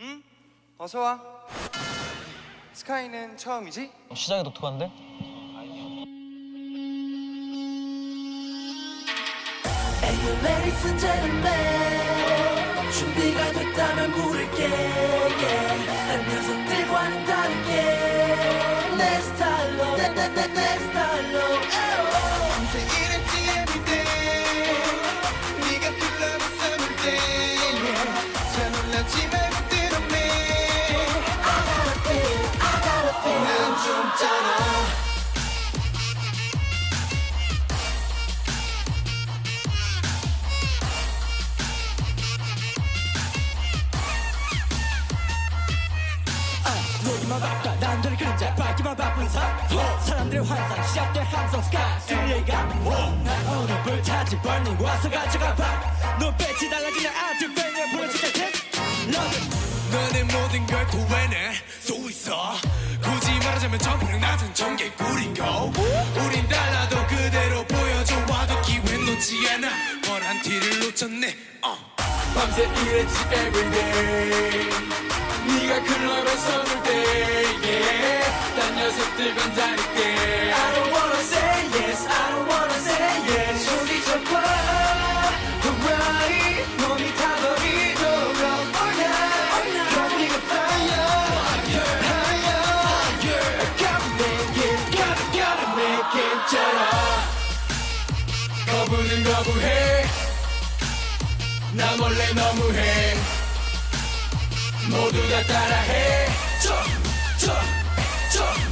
응? 어서 와. 스카이는 처음이지? 시작이 독특한데? Hey ladies and gentlemen 준비가 됐다면 부를게 yeah. 난 녀석들과는 다르게 내 스타일로 내, 내, 내, 내 보기만 바빠 남들의 그림자 밝기만 바쁜 삶 사람들의 환상 시작된 함성 스카. 스릴감 난 오늘 불타지 burning 와서 가져가 봐. 눈빛이 달라지는 아티페니어 보여줄게 test love it 너의 모든 걸 도해낼 수 있어. 굳이 말하자면 점프력 낮은 전개구리고 우린 달라도 그대로 보여줘 와도 기회 놓지 않아. 뻔한 티를 놓쳤네. 어. 밤새 일했지 everyday 거부해. 나 몰래 너무해. 모두 다 따라해. 저 저저저저